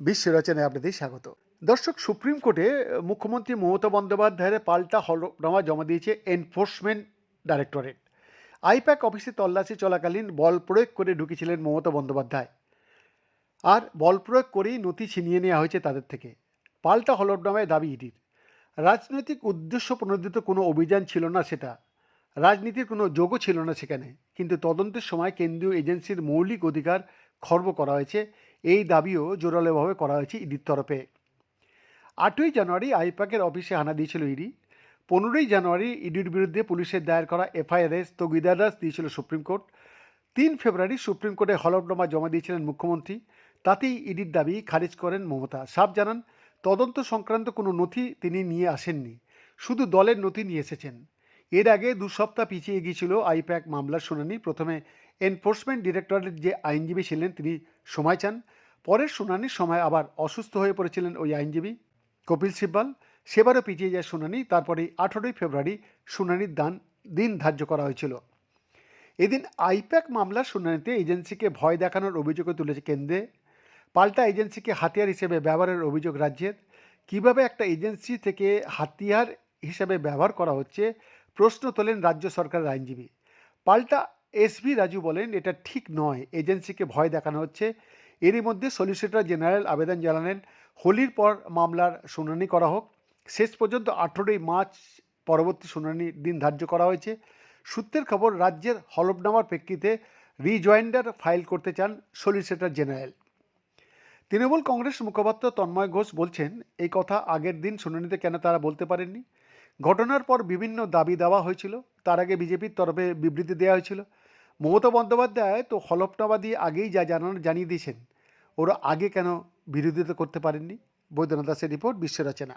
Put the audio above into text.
বিশ্ব রচনায় আপনাদের স্বাগত। দর্শক, সুপ্রিম কোর্টে মুখ্যমন্ত্রী মমতা বন্দ্যোপাধ্যায়ের পাল্টা হলফনামা জমা দিয়েছে এনফোর্সমেন্ট ডাইরেক্টরেট। আইপ্যাক অফিসে তল্লাশি চলাকালীন বল প্রয়োগ করে ঢুকেছিলেন মমতা বন্দ্যোপাধ্যায়। আর বল প্রয়োগ করেই নথি ছিনিয়ে নেওয়া হয়েছে তাদের থেকে। পাল্টা হলফনামায় দাবি ইডির। রাজনৈতিক উদ্দেশ্য প্রণোদিত কোনো অভিযান ছিল না সেটা। রাজনীতির কোনো যোগও ছিল না সেখানে। কিন্তু তদন্তের সময় কেন্দ্রীয় এজেন্সির মৌলিক অধিকার খর্ব করা হয়েছে। এই দাবিও জোরালোভাবে করা হয়েছে ইডির তরফে। আটই জানুয়ারি আইপাকের অফিসে হানা দিয়েছিল ইডি। পনেরোই জানুয়ারি ইডির বিরুদ্ধে পুলিশের দায়ের করা এফআইআরে স্থগিতাদেশ দিয়েছিল সুপ্রিম কোর্ট। তিন ফেব্রুয়ারি সুপ্রিম কোর্টে হলফনামা জমা দিয়েছিলেন মুখ্যমন্ত্রী। তাতেই ইডির দাবি খারিজ করেন মমতা। সাফ জানান, তদন্ত সংক্রান্ত কোনো নথি তিনি নিয়ে আসেননি। শুধু দলের নথি নিয়ে এসেছেন। এর আগে দু সপ্তাহ পিছিয়ে গিয়েছিল আইপ্যাক মামলার শুনানি। প্রথমে এনফোর্সমেন্ট ডিরেক্টরের যে আইনজীবী ছিলেন, তিনি সময় চান। পরের শুনানির সময় আবার অসুস্থ হয়ে পড়েছিলেন ওই আইনজীবী কপিল সিব্বাল। সেবারও পিছিয়ে যায় শুনানি। তারপরে আঠেরোই ফেব্রুয়ারি শুনানির দান, দিন ধার্য করা হয়েছিল। এদিন আইপ্যাক মামলার শুনানিতে এজেন্সিকে ভয় দেখানোর অভিযোগও তুলেছে কেন্দ্রে। পাল্টা এজেন্সিকে হাতিয়ার হিসেবে ব্যবহারের অভিযোগ রাজ্যের। কীভাবে একটা এজেন্সি থেকে হাতিয়ার হিসেবে ব্যবহার করা হচ্ছে প্রশ্ন তোলেন রাজ্য সরকারের আইনজীবী। পাল্টা এসভি রাজু বলেন, এটা ঠিক নয়। এজেন্সিকে ভয় দেখানো হচ্ছে। এরই মধ্যে সলিসিটর জেনারেল আবেদন জানালেন, হোলির পর মামলার শুনানি করা হোক। শেষ পর্যন্ত আঠেরোই মার্চ পরবর্তী শুনানির দিন ধার্য করা হয়েছে। সূত্রের খবর, রাজ্যের হলফনামার প্রেক্ষিতে রিজয়েন্ডার ফাইল করতে চান সলিসিটর জেনারেল। তৃণমূল কংগ্রেস মুখপাত্র তন্ময় ঘোষ বলছেন, এই কথা আগের দিন শুনানিতে কেন তারা বলতে পারেননি? ঘটনার পর বিভিন্ন দাবি দেওয়া হয়েছিল। তার আগে বিজেপির তরফে বিবৃতি দেওয়া হয়েছিল। মমতা বন্দ্যোপাধ্যায় তো হলফনামা দিয়ে আগেই যা জানানো জানিয়ে দিয়েছেন। ওরা আগে কেন বিরোধিতা করতে পারেননি? বৈদ্যনাথ দাসের রিপোর্ট বিশ্ব রচনা